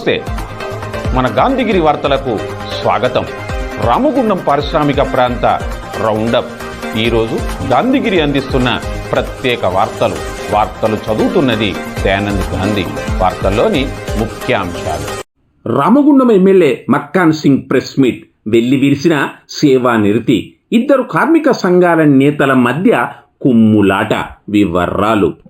నమస్తే. మన గాంధీగిరి వార్తలకు స్వాగతం. రామగుండం పారిశ్రామిక ప్రాంత రౌండప్. ఈరోజు గాంధీగిరి అందిస్తున్న ప్రత్యేక వార్తలు. వార్తలు చదువుతున్నది దయానంద్ గాంధీ. వార్తల్లోని ముఖ్యాంశాలు. Ramagundam MLA Makkan Singh press meet. వెళ్ళి విరిసిన సేవా నిరతి. ఇద్దరు కార్మిక సంఘాల నేతల మధ్య కుమ్ములాట. వివరాలు.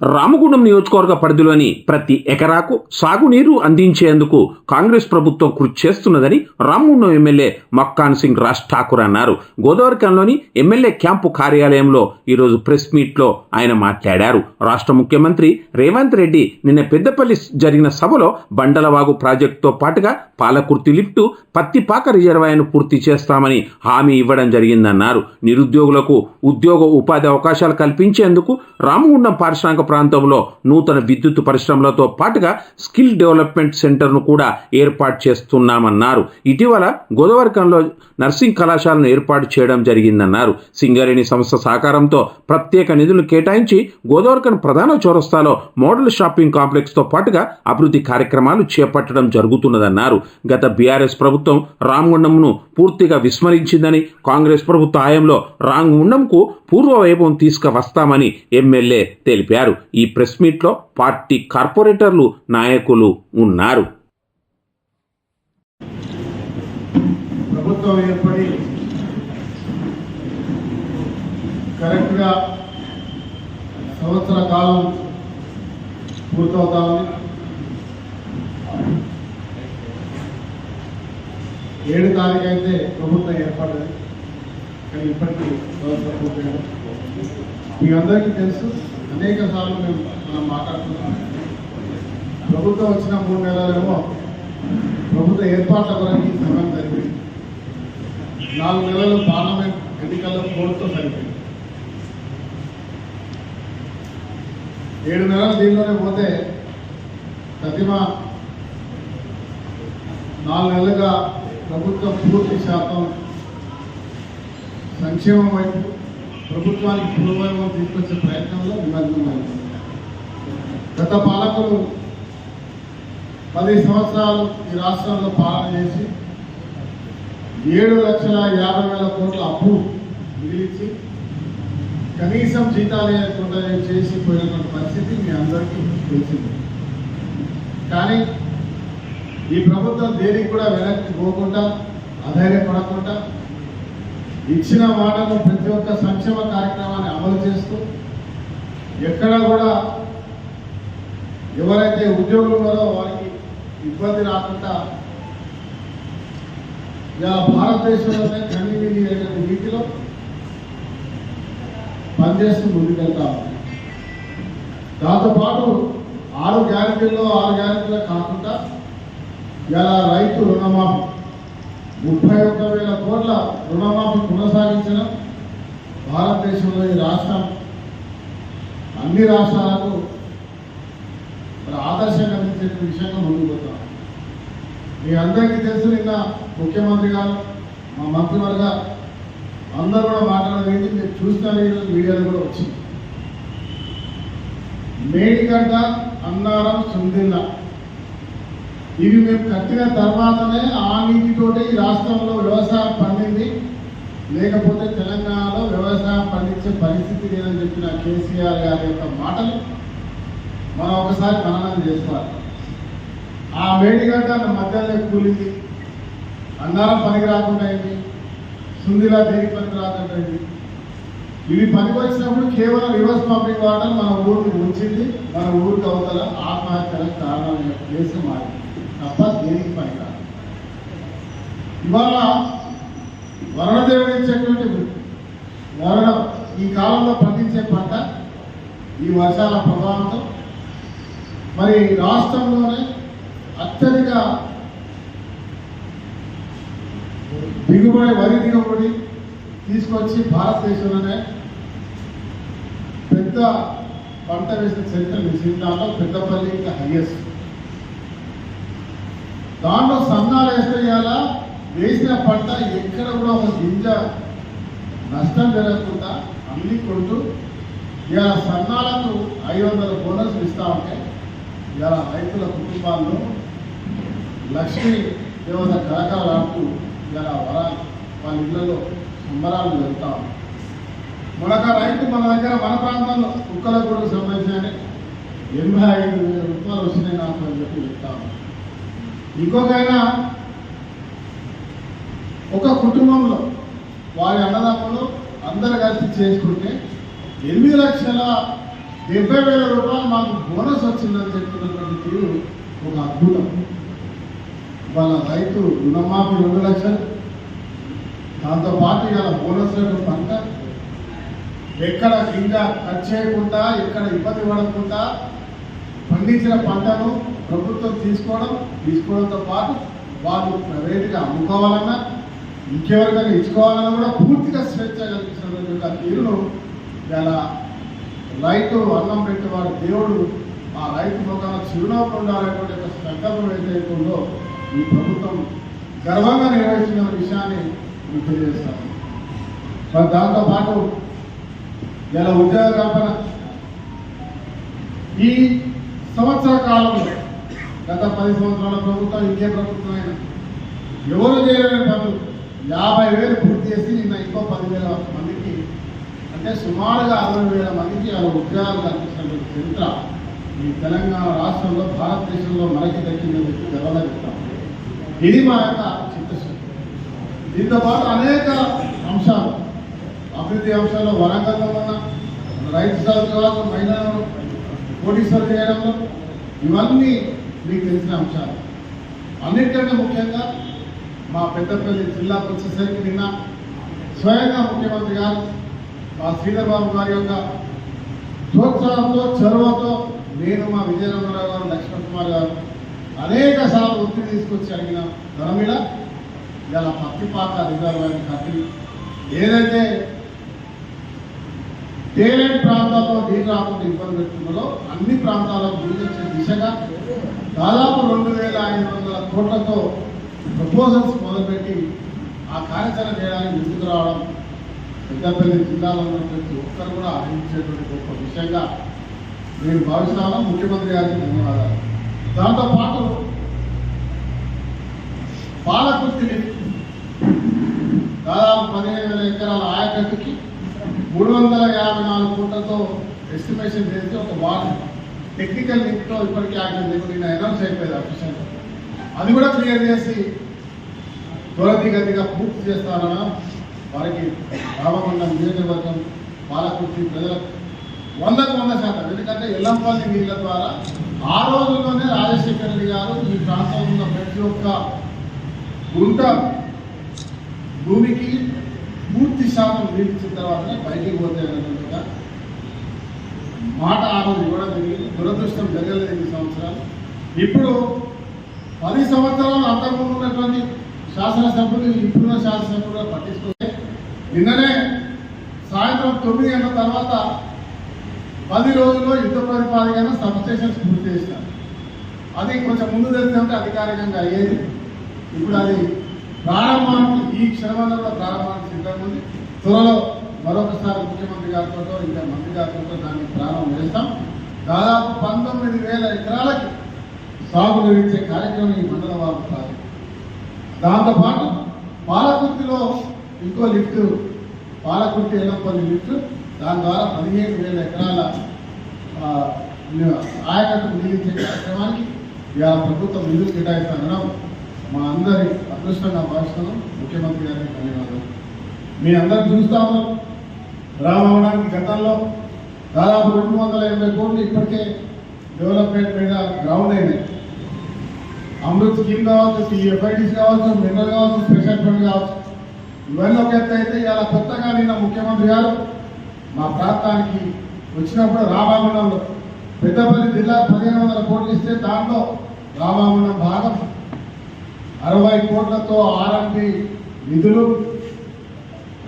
Ramagundam నియోజకవర్గ పరిధిలోని ప్రతి ఎకరాకు సాగునీరు అందించేందుకు కాంగ్రెస్ ప్రభుత్వం కృషి చేస్తున్నదని రామగుండం ఎమ్మెల్యే మక్కాన్ సింగ్ రాజ్ ఠాకూర్ అన్నారు. గోదావరికంలోని ఎమ్మెల్యే క్యాంపు కార్యాలయంలో ఈరోజు ప్రెస్ మీట్లో ఆయన మాట్లాడారు. రాష్ట్ర ముఖ్యమంత్రి రేవంత్ రెడ్డి నిన్న పెద్దపల్లి జరిగిన సభలో బండలవాగు ప్రాజెక్టుతో పాటుగా పాలకుర్తి లిఫ్టు పత్తిపాక రిజర్వాయర్ను పూర్తి చేస్తామని హామీ ఇవ్వడం జరిగిందన్నారు. నిరుద్యోగులకు ఉద్యోగ ఉపాధి అవకాశాలు కల్పించేందుకు రామగుండం పారిశ్రామిక ప్రాంతంలో నూతన విద్యుత్ పరిశ్రమలతో పాటుగా స్కిల్ డెవలప్మెంట్ సెంటర్ను కూడా ఏర్పాటు చేస్తున్నామన్నారు. ఇటీవల గోదావరికంలో నర్సింగ్ కళాశాలను ఏర్పాటు చేయడం జరిగిందన్నారు. సింగరేణి సంస్థ సహకారంతో ప్రత్యేక నిధులు కేటాయించి గోదావరికన్ ప్రధాన చౌరస్తాలో మోడల్ షాపింగ్ కాంప్లెక్స్తో పాటుగా అభివృద్ధి కార్యక్రమాలు చేపట్టడం జరుగుతున్నదన్నారు. గత బీఆర్ఎస్ ప్రభుత్వం రామగుండంను పూర్తిగా విస్మరించిందని కాంగ్రెస్ ప్రభుత్వ హయాంలో రామగుండంకు పూర్వ వైభవం తీసుకువస్తామని ఎమ్మెల్యే తెలిపారు. ఈ ప్రెస్ మీట్లో పార్టీ కార్పొరేటర్లు నాయకులు ఉన్నారు. ప్రభుత్వం ఏర్పడి కరెక్ట్గా సంవత్సర కాలం పూర్తవుతా ఉంది ఏడు తారీఖు అయితే ప్రభుత్వం ఏర్పడ్డది. కానీ ఇప్పటికీ సంవత్సరం పూర్తయింది. మీ అందరికీ తెలుసు అనేక సార్లు మేము మనం మాట్లాడుతున్నాం ప్రభుత్వం వచ్చిన మూడు నెలలేమో ప్రభుత్వ ఏర్పాట్ల పరంగా సమయం జరిగింది. నాలుగు నెలలు పార్లమెంట్ ఎన్నికల్లో కోర్టుతో సరిపోయింది ఏడు నెలలు దీనిలోనే పోతే ప్రతిమ నాలుగు నెలలుగా ప్రభుత్వం పూర్తి శాతం సంక్షేమం వైపు ప్రభుత్వానికి పూర్వవైభవం తీసుకొచ్చే ప్రయత్నంలో నిమగ్నమైంది. గత పాలకులు పది సంవత్సరాలు ఈ రాష్ట్రంలో పాలన చేసి ఏడు లక్షల యాభై వేల కోట్ల అప్పు మిగిలించి కనీసం జీతాలు లేకుండా చేసి పోయినటువంటి పరిస్థితి మీ అందరికీ తెలిసింది. కానీ ఈ ప్రభుత్వం దేనికి కూడా వెనక్కి పోకుండా అధైర్యపడకుండా ఇచ్చిన మాటను ప్రతి ఒక్క సంక్షేమ కార్యక్రమాన్ని అమలు చేస్తూ ఎక్కడా కూడా ఎవరైతే ఉద్యోగులు ఉన్నారో వారికి ఇబ్బంది రాకుండా ఇలా భారతదేశంలోనే కన్నీటి రీతిలో పనిచేస్తూ ముందుకెళ్తాం దాంతోపాటు ఆరు గ్యారెంటీల్లో ఆరు గ్యారెంటీలో కాకుండా ఇలా రైతు రుణమాఫీ ముప్పై ఒక్క వేల కోట్ల రుణమాఫీ కొనసాగించడం భారతదేశంలో ఈ రాష్ట్రం అన్ని రాష్ట్రాలకు ఆదర్శంగా నిలిచే విషయంగా ముందుకు పోతాం మీ అందరికీ తెలుసు నిన్న ముఖ్యమంత్రి గారు మా మంత్రివర్గ అందరూ కూడా మాట్లాడేది మీరు చూసిన మీడియాలో కూడా వచ్చింది. మేడిగడ్డ అన్నారం సుందిల్ల ఇవి మేము కట్టిన తర్వాతనే ఆ నీటితోటి ఈ రాష్ట్రంలో వ్యవసాయం పండింది. లేకపోతే తెలంగాణలో వ్యవసాయం పండించే పరిస్థితి లేదని చెప్పిన కేసీఆర్ గారి యొక్క మాటలు మనం ఒకసారి మననం చేసుకోవాలి. ఆ మేడిగడ్డ మధ్యలో కూలింది. అన్నారం పనికి రాకుండా అయింది. సుందిలా దేనికి పనికి రాకుండా అయింది. ఇవి పనికి వచ్చినప్పుడు కేవలం రివర్స్ పంపింగ్ వాటర్ మన ఊరికి ఉంచింది మన ఊరికి అవతల ఆత్మహత్యలకు కారణం దేశం మారింది. తప్ప దేనికి పని కాదు. ఇవాళ వరణదేవుడు ఇచ్చేటువంటి వరుణ ఈ కాలంలో పండించే పంట ఈ వర్షాల ప్రభావంతో. మరి రాష్ట్రంలోనే అత్యధిక దిగుబడి వరి దిగుబడి తీసుకొచ్చి భారతదేశంలోనే పెద్ద పంట వేసిన చరిత్ర నిశ్చితాల్లో పెద్దపల్లి ఇంకా హైయెస్ట్ దాంట్లో సన్నాలు వేస్తే వేసిన పంట ఎక్కడ కూడా ఒక గింజ నష్టం జరగకుండా అన్ని కొడుతూ ఇలా సన్నాలకు ఐదు వందల బోనస్ ఇస్తా ఉంటే ఇలా రైతుల కుటుంబాల్లో లక్ష్మీ దేవత కళకళలాడుతూ ఇలా వర వాళ్ళ ఇళ్ళలో సంబరాలు జరుగుతా ఉన్నాయి. మరొక రైతు మన దగ్గర మన ప్రాంతంలో కుక్కల కూడా సంబంధించిన ఎనభై ఐదు వేల రూపాయలు వచ్చినాయి నాకు అని చెప్పి ఇంకొకైనా ఒక కుటుంబంలో వారి అన్నదమ్ములు అందరు కలిసి చేసుకుంటే ఎనిమిది లక్షల డెబ్బై వేల రూపాయలు మాకు బోనస్ వచ్చిందని చెప్తున్నటువంటి తీరు ఒక అద్భుతం. వాళ్ళ రైతు రుణమాఫీ రెండు లక్షలు దాంతోపాటు ఇలా బోనస్లకు పంట ఎక్కడ గింజ కట్ చేయకుండా ఎక్కడ ఇబ్బంది పడకుండా పండించిన పంటను ప్రభుత్వం తీసుకోవడం తీసుకోవడంతో పాటు వాళ్ళు ప్రైవేట్గా అమ్ముకోవాలన్నా ఇంకెవరికైనా ఇచ్చుకోవాలన్నా కూడా పూర్తిగా స్వేచ్ఛ కల్పించినటువంటి యొక్క తీరును ఇలా రైతు అన్నం పెట్టేవాడు దేవుడు ఆ రైతు ముఖాన చిరునవ్వు ఉండాలనేటువంటి యొక్క సంకల్పం ఏదైతే ఉందో ఈ ప్రభుత్వం గర్వంగా నిర్వహిస్తున్న విషయాన్ని మీకు తెలియజేస్తాను. మరి దాంతోపాటు ఇలా ఉద్యోగ కల్పన ఈ సంవత్సర కాలంలో గత పది సంవత్సరాల ప్రభుత్వం ఇంకే ప్రభుత్వం అయినా. ఎవరు చేయలేని పనులు. యాభై వేలు పూర్తి చేసి నిన్న ఇంకో పదివేల మందికి అంటే సుమారుగా అరవై వేల మందికి ఆ ఉద్యోగాలు కల్పించినటువంటి చరిత్ర ఈ తెలంగాణ రాష్ట్రంలో భారతదేశంలో మనకి దక్కిందని చెప్పి గర్వంగా చెప్తాం ఇది మా యొక్క చిత్తశుద్ధి దీంతో పాటు అనేక అంశాలు అభివృద్ధి అంశాల్లో వరంగల్లో ఉన్న రైతు సాగు కావచ్చు మహిళలను కోటీశ్వరు చేయడంలో ఇవన్నీ మీకు తెలిసిన అంశాలు. అన్నిటికంటే ముఖ్యంగా మా పెద్దపల్లి జిల్లాకు వచ్చేసరికి నిన్న స్వయంగా ముఖ్యమంత్రి గారు మా శ్రీధర్ బాబు గారి యొక్క ప్రోత్సాహంతో చొరవతో నేను మా విజయనగరరావు గారు లక్ష్మణ్ కుమార్ గారు అనేక సార్లు ఒత్తిడి తీసుకొచ్చి అడిగిన ధర మీద ఇలా పత్తిపాక రిజర్వ్ అయిన ఏదైతే తేలేని ప్రాంతాల్లో నీరు రాకుండా ఇబ్బంది పెడుతున్నదో అన్ని ప్రాంతాలకు గురించే దిశగా దాదాపు రెండు వేల ఐదు వందల కోట్లతో ప్రపోజల్స్ మొదలుపెట్టి ఆ కార్యాచరణ చేయడానికి ముందుకు రావడం పెద్దపల్లి జిల్లాలో ఉన్న ప్రతి ఒక్కరు కూడా ఆలోచించేటువంటి గొప్ప విషయంగా నేను భావిస్తాను. ముఖ్యమంత్రి గారికి ధన్యవాదాలు. దాంతో పాటు పాలకుర్తి దాదాపు పదిహేను వేల ఎకరాల ఆయకట్టుకి మూడు వందల యాభై నాలుగు కోట్లతో ఎస్టిమేషన్ చేసి ఒక వాటర్ టెక్నికల్ లింక్తో ఇప్పటికీ ఆయన నేను అనౌన్స్ అయిపోయింది అఫీషియల్ అది కూడా క్లియర్ చేసి త్వరతిగతిగా పూర్తి చేస్తారన్న వారికి రామగుండం నియోజకవర్గం పాలకుర్తి ప్రజలకు వందకు వంద శాతం. ఎందుకంటే ఎల్లంపల్లి వీళ్ళ ద్వారా ఆ రోజుల్లోనే రాజశేఖర రెడ్డి గారు ఈ ప్రాంతంలో ఉన్న ప్రతి ఒక్క గుంట భూమికి పూర్తి శాతం నీళ్ళు ఇచ్చిన తర్వాతనే బయటికి పోతే అన్నట్టుగా మాట ఆ రోజు ఇవ్వడం జరిగింది. దురదృష్టం జరగలేదు ఎన్ని సంవత్సరాలు. ఇప్పుడు పది సంవత్సరాలు అంతకుముందు ఉన్నటువంటి శాసనసభ్యులు ఇప్పుడున్న శాసనసభ్యులు పట్టించుకుంటే నిన్ననే సాయంత్రం తొమ్మిది గంటల తర్వాత పది రోజుల్లో యుద్ధ ప్రతిపాదికన సబ్ స్టేషన్స్ పూర్తి చేసినారు అది కొంచెం ముందు తెలిస్తే అధికారికంగా అయ్యేది. ఇప్పుడు అది ప్రారంభానికి ఈ క్షణంలో ప్రారంభానికి సిద్ధంగా ఉంది త్వరలో మరొకసారి ముఖ్యమంత్రి గారితో ఇంకా మంత్రి గారితో దాన్ని ప్రారంభం చేస్తాం. దాదాపు పంతొమ్మిది వేల ఎకరాలకి సాగు నిర్మించే కార్యక్రమం ఈ మండల వారు ప్రారంభం దాంతోపాటు పాలకుర్తిలో ఇంకో లిఫ్ట్ పాలకుర్తి ఎల్లంపల్లి లిఫ్ట్ దాని ద్వారా పదిహేను వేల ఎకరాల ఆయకట్టు నిలిచే కార్యక్రమానికి ఇవాళ ప్రభుత్వం నిధులు కేటాయిస్తానడం మా అందరి అదృష్టంగా భావిస్తున్నాం. ముఖ్యమంత్రి గారికి ధన్యవాదాలు. మీ అందరు చూస్తాము. రామవడానికి గతంలో దాదాపు రెండు వందల ఎనభై కోట్లు ఇప్పటికే డెవలప్మెంట్ మీద గ్రౌండ్ అయినాయి. అమృత్ స్కీమ్ కావచ్చు ఎఫ్ఐటీస్ కావచ్చు మినరల్ కావచ్చు స్పెషల్ ఫండ్ కావచ్చు. ఇవన్నీ ఒక ఎత్తు అయితే ఇలా కొత్తగా నిన్న ముఖ్యమంత్రి గారు మా ప్రాంతానికి వచ్చినప్పుడు రామాగుండంలో పెద్దపల్లి జిల్లా పదిహేను వందల కోట్లు ఇస్తే దాంట్లో రామాగుండం భాగం. అరవై కోట్లతో ఆర్ఎంపి నిధులు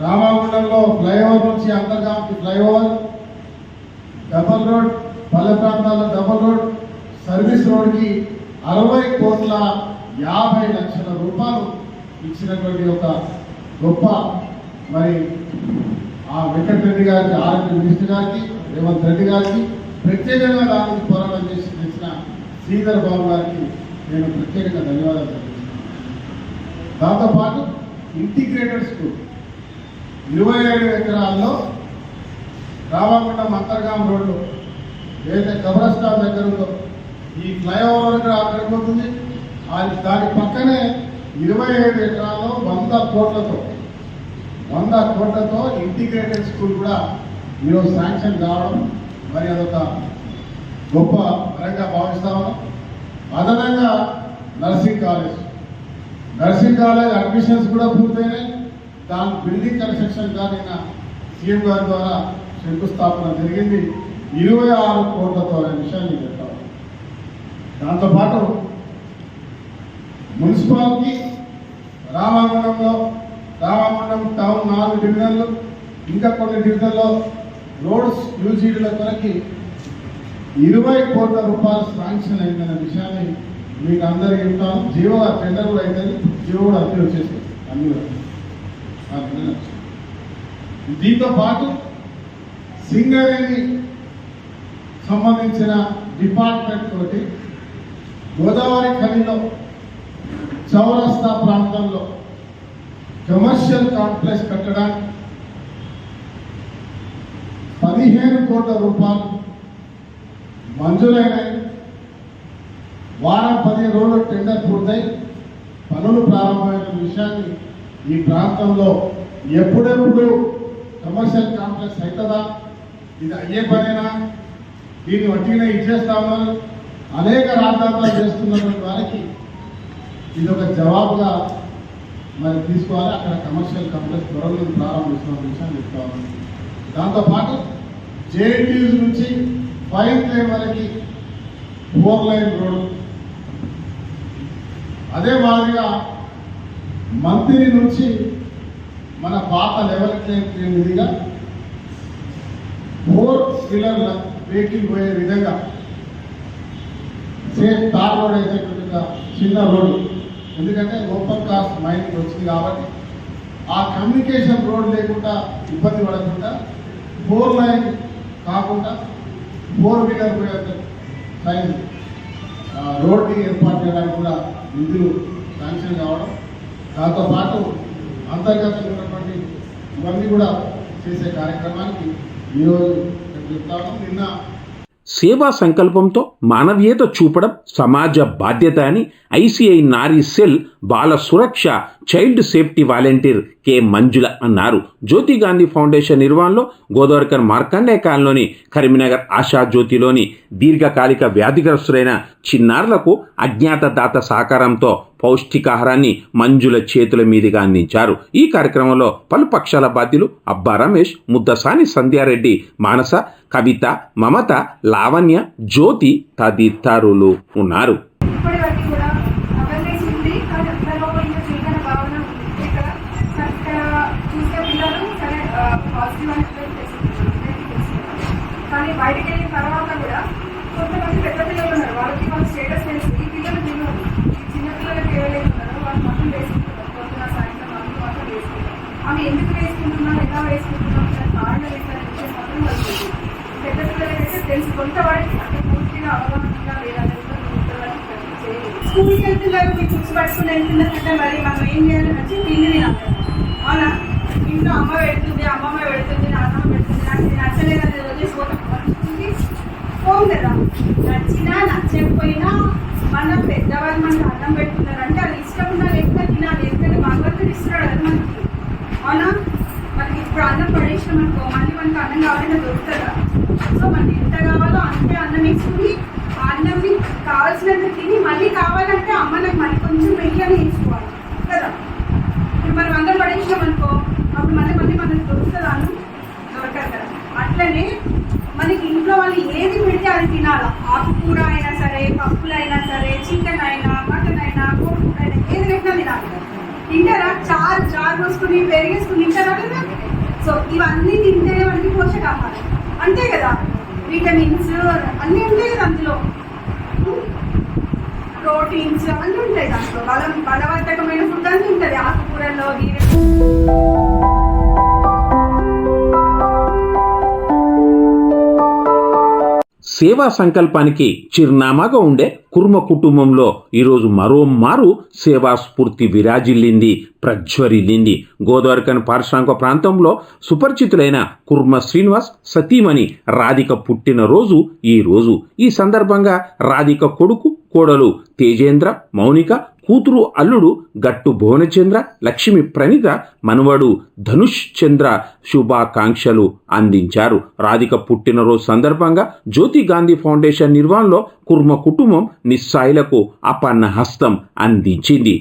రామాగుండంలో ఫ్లైఓవర్ నుంచి అంతర్గామికి ఫ్లైఓవర్ డబల్ రోడ్ పల్లె ప్రాంతాల్లో డబల్ రోడ్ సర్వీస్ రోడ్కి అరవై కోట్ల యాభై లక్షల రూపాయలు ఇచ్చినటువంటి ఒక గొప్ప మరి ఆ వెంకటరెడ్డి గారికి ఆర్ఎండి మినిస్టర్ గారికి రేవంత్ రెడ్డి గారికి ప్రత్యేకంగా దానికి పోరాటం చేసి తెచ్చిన శ్రీధర్ బాబు గారికి నేను ప్రత్యేకంగా ధన్యవాదాలు తెలియజేస్తున్నాను దాంతోపాటు ఇంటిగ్రేటెడ్ స్కూల్. ఇరవై ఏడు ఎకరాల్లో రామగుండ అంతర్గాం రోడ్డు ఏదైతే కబ్రస్థాన్ దగ్గర ఉందో ఈ ఫ్లైఓవర్ దగ్గర అక్కడికి అది దాని పక్కనే ఇరవై ఏడు ఎకరాల్లో వంద కోట్లతో వంద కోట్లతో ఇంటిగ్రేటెడ్ స్కూల్ కూడా ఈరోజు శాంక్షన్ కావడం మరి అదొక గొప్ప పరంగా భావిస్తాము. అదనంగా nursing college nursing college admissions కూడా పూర్తయినాయి. దాని బిల్డింగ్ కన్స్ట్రక్షన్ కానీ సీఎం గారి ద్వారా శంకుస్థాపన జరిగింది. ఇరవై ఆరు కోట్లతో అనే విషయాన్ని చెప్తాను దాంతోపాటు మున్సిపాలిటీ రామాగుండంలో రామాగుండం టౌన్ నాలుగు డివిజన్లు ఇంకా కొన్ని డివిజన్లో రోడ్స్ యూజీడీల కొరకి ఇరవై కోట్ల రూపాయలు శాంక్షన్ అయిందనే విషయాన్ని మీకు అందరికీ చెప్తాను. జీవో టెండర్ కూడా అయిందని జీవో కూడా అన్ని వచ్చేస్తాయి అన్ని కూడా. ఆ టెండర్ వచ్చేస్తాయి. దీంతో పాటు సింగరేణి సంబంధించిన డిపార్ట్మెంట్ తోటి గోదావరి ఖనిలో చౌరస్తా ప్రాంతంలో కమర్షియల్ కాంప్లెక్స్ కట్టడానికి పదిహేను కోట్ల రూపాయలు మంజూరైనాయి. వారం పదిహేను రోజులు టెండర్ పూర్తయి. పనులు ప్రారంభమైన విషయాన్ని ఈ ప్రాంతంలో ఎప్పుడెప్పుడు కమర్షియల్ కాంప్లెక్స్ అవుతుందా? ఇది అయ్యే పనేనా? దీన్ని వట్టిగానే ఇచ్చేస్తామా? అనేక రాద్ధాంతాలు చేస్తున్నటువంటి వారికి ఇది ఒక జవాబుగా మరి తీసుకోవాలి. అక్కడ కమర్షియల్ కాంప్లెక్స్ త్వరలో ప్రారంభిస్తున్న విషయాన్ని చెప్తాను దాంతోపాటు జేఎన్టీయూస్ నుంచి ఫైవ్ లైన్ వరకు ఫోర్ లైన్ రోడ్ అదే మాదిరిగా మంత్రి నుంచి మన పాత లెవెల్ క్లియర్గా ఫోర్ వీలర్ వెహికల్ పోయే విధంగా సేమ్ తార్ రోడ్ అయితే చిన్న రోడ్డు ఎందుకంటే ఓపెన్ కాస్ట్ మైండ్ వచ్చింది కాబట్టి ఆ కమ్యూనికేషన్ రోడ్ లేకుండా ఇబ్బంది పడకుండా ఫోర్ లైన్ కాకుండా ఫోర్ వీలర్ పోయే సైజ్ రోడ్ని ఏర్పాటు చేయడానికి కూడా నిధులు శాంక్షన్ కావడం దాంతో పాటు అంతర్గతంగా ఉన్నటువంటి ఇవన్నీ కూడా చేసే కార్యక్రమానికి ఈరోజు ఇక్కడ నిన్న సేవా సంకల్పంతో మానవీయత చూపడం సమాజ బాధ్యత అని ICI Nari cell Bala Suraksha child safety volunteer K. Manjula అన్నారు. జ్యోతి గాంధీ ఫౌండేషన్ నిర్వహణలో గోదావరికర్ మార్కండే కాలంలోని కరీంనగర్ ఆశా జ్యోతిలోని దీర్ఘకాలిక వ్యాధిగ్రస్తులైన చిన్నారులకు అజ్ఞాతదాత సహకారంతో పౌష్టికాహారాన్ని మంజుల చేతుల మీదుగా అందించారు. ఈ కార్యక్రమంలో పలు పక్షాల బాధ్యులు అబ్బా రమేష్ ముద్దసాని సంధ్యారెడ్డి మానస కవిత మమత లావణ్య జ్యోతి తదితరులు ఉన్నారు ఇప్పటి వరకు కూడా అవేర్నెస్ ఉంది కానీ అందరిలో కొంచెం చీకటి భావన ఉంది ఇక్కడ సరే ఇక్కడ చూసే పిల్లలు సరే పాజిటివ్ అని చెప్పేసి తెలుసుకుంటున్నారు, negative తెలుసుకుంటున్నారు. కానీ బయటికి వెళ్ళిన తర్వాత కూడా కొంతమంది పెద్ద పిల్లలు ఉన్నారు వాళ్ళకి వాళ్ళ స్టేటస్ తెలుసు ఈ పిల్లలు తెలియదు ఈ చిన్న పిల్లలకి ఎవరైతే ఉన్నారో వాళ్ళు మాత్రం వేసుకుంటారు పొద్దున సాయంత్రం వాళ్ళు మాత్రం వేసుకుంటారు అవి ఎందుకు వేసుకుంటున్నారు ఎలా వేసుకుంటున్నారు కారణం ఏంటనే విషయం మాత్రం వాళ్ళు పెద్ద పిల్లలకైతే తెలుసు కొంతవరకు అంటే పూర్తిగా అవగాహన లేదనేది కూడా స్కూల్కి వెళ్తున్నారు మీ బుక్స్ పట్టుకుని వెళ్తున్నారంటే మరి మనం ఏం చేయాలి వచ్చి తిండి తినాలి అవునా ఇంట్లో అమ్మ పెడుతుంది అమ్మమ్మ పెడుతుంది నాన్నమ్మ పెడుతుంది నాకు నచ్చలేదు అనేది వదిలేసిపోతాం మనకి పోం కదా నచ్చినా నచ్చకపోయినా మన పెద్దవాళ్ళు మనకు అన్నం పెడుతున్నారు అంటే అది ఇష్టం ఉన్నా లేకుండా తినాలి ఎందుకంటే భగవంతుడు ఇస్తున్నాడు కదా మనకి అవునా? ఇప్పుడు అన్నం పడేసినాం అనుకో మళ్ళీ మనకు అన్నం కావాలంటే దొరుకుతుందా? సో మనకి ఎంత కావాలో అంతే అన్నం వేసుకుని అన్నం అన్నంని కావాల్సినంత తిని మళ్ళీ కావాలంటే అమ్మ నాకు మళ్ళీ కొంచెం మెయ్యని వేసుకోవాలి కదా? ఇప్పుడు మనం అందరం పడేసినాం అనుకో అప్పుడు మళ్ళీ మళ్ళీ మనకు దొరుకుతుందా అన్నం? దొరకదు కదా. అట్లనే మనకి ఇంట్లో వాళ్ళు ఏది పెడితే అది తినాలా. ఆకుకూర అయినా సరే పప్పులు అయినా సరే చికెన్ అయినా మటన్ అయినా కోడి అయినా ఏది పెట్టినా తినాలి తింటారా? చారు చారు పోసుకుని పెరిగేసుకుని తింటారా లేదా సో ఇవన్నీ తింటేనే మనకి పోషకాహారం. అంతే కదా? విటమిన్స్ అన్నీ ఉంటాయి కదా అందులో? ప్రోటీన్స్ అన్నీ ఉంటాయి దాంట్లో. బలం బలవర్ధకమైన ఫుడ్ అన్నీ ఉంటుంది ఆకుకూరల్లో గీర సేవా సంకల్పానికి చిరునామాగా ఉండే కుర్మ కుటుంబంలో ఈరోజు మరో మారు సేవా స్ఫూర్తి విరాజిల్లింది ప్రజ్వరిల్లింది. గోదావరికన్ పారిశ్రామిక ప్రాంతంలో సుపరిచితులైన కుర్మ శ్రీనివాస్ సతీమణి రాధిక పుట్టిన రోజు ఈ రోజు ఈ సందర్భంగా రాధిక కొడుకు కోడలు తేజేంద్ర మౌనిక కూతురు అల్లుడు గట్టు భువనచంద్ర లక్ష్మి ప్రణిత మనవడు ధనుష్ చంద్ర శుభాకాంక్షలు అందించారు. రాధిక పుట్టినరోజు సందర్భంగా జ్యోతి గాంధీ ఫౌండేషన్ నిర్వహణలో కుర్మ కుటుంబం నిస్సాయిలకు అపన్న హస్తం అందించింది.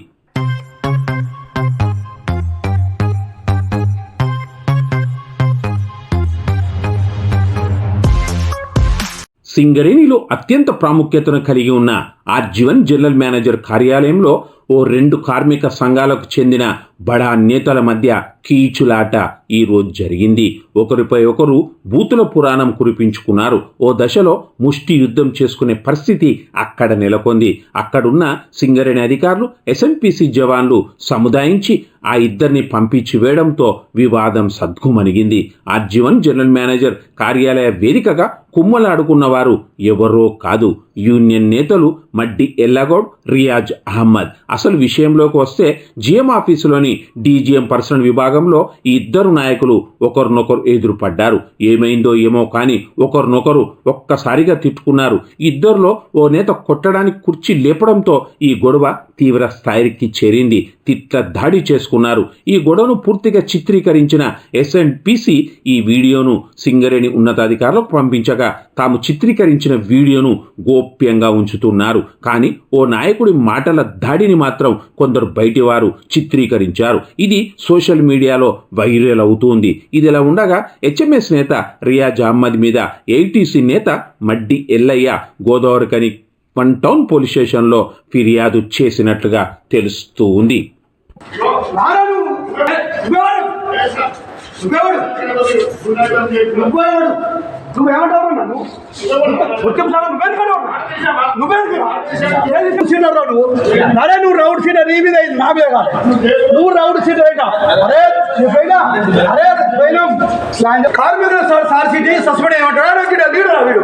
సింగరేణిలో అత్యంత ప్రాముఖ్యతను కలిగి ఉన్న ఆర్జీవన్ జనరల్ మేనేజర్ కార్యాలయంలో ఓ రెండు కార్మిక సంఘాలకు చెందిన బడా నేతల మధ్య కీచులాట ఈరోజు జరిగింది. ఒకరిపై ఒకరు బూతుల పురాణం కురిపించుకున్నారు. ఓ దశలో ముష్టి యుద్ధం చేసుకునే పరిస్థితి అక్కడ నెలకొంది. అక్కడున్న సింగరేణి అధికారులు ఎస్ఎంపిసి జవాన్లు సముదాయించి ఆ ఇద్దరిని పంపించి వేయడంతో వివాదం సద్గుమణిగింది. ఆర్జీవన్ జనరల్ మేనేజర్ కార్యాలయ వేదికగా కుమ్మలాడుకున్న వారు ఎవరో కాదు. యూనియన్ నేతలు మడ్డి ఎల్లగౌడ్ రియాజ్ అహ్మద్. అసలు విషయంలోకి వస్తే జిఎం ఆఫీసులోని డీజీఎం పర్సనల్ విభాగంలో ఈ ఇద్దరు నాయకులు ఒకరినొకరు ఎదురుపడ్డారు. ఏమైందో ఏమో కానీ ఒకరినొకరు ఒక్కసారిగా తిట్టుకున్నారు ఇద్దరిలో ఓ నేత కొట్టడానికి కుర్చీ లేపడంతో ఈ గొడవ తీవ్ర స్థాయికి చేరింది. తిట్ల దాడి చేసుకున్నారు. ఈ గొడవను పూర్తిగా చిత్రీకరించిన ఎస్ఎన్పిసి ఈ వీడియోను సింగరేణి ఉన్నతాధికారులకు పంపించగా తాము చిత్రీకరించిన వీడియోను గోప్యంగా ఉంచుతున్నారు. కానీ ఓ నాయకుడి మాటల దాడిని మాత్రం కొందరు బయటివారు చిత్రీకరించారు. ఇది సోషల్ మీడియాలో వైరల్ అవుతుంది. ఇదిలా ఉండగా హెచ్ఎంఎస్ నేత రియాజ్ అహ్మద్ మీద ఏటీసీ నేత Maddi Ellaiah Godavarikhani one town police స్టేషన్లో ఫిర్యాదు చేసినట్లుగా తెలుస్తూ ఉంది. నువ్వేమంటావు నన్ను నువ్వు అరే నువ్వు రౌడ్ సీనర్ నీ మీద నా మీద కాదు నువ్వు రౌడ్ సీనర్ అయినా అరే నువ్వు అరే పోయినాం కార్మికుల సార్ సార్ సిటీ సస్పెండ్ చేయమంటారా లీడర్ వీడు?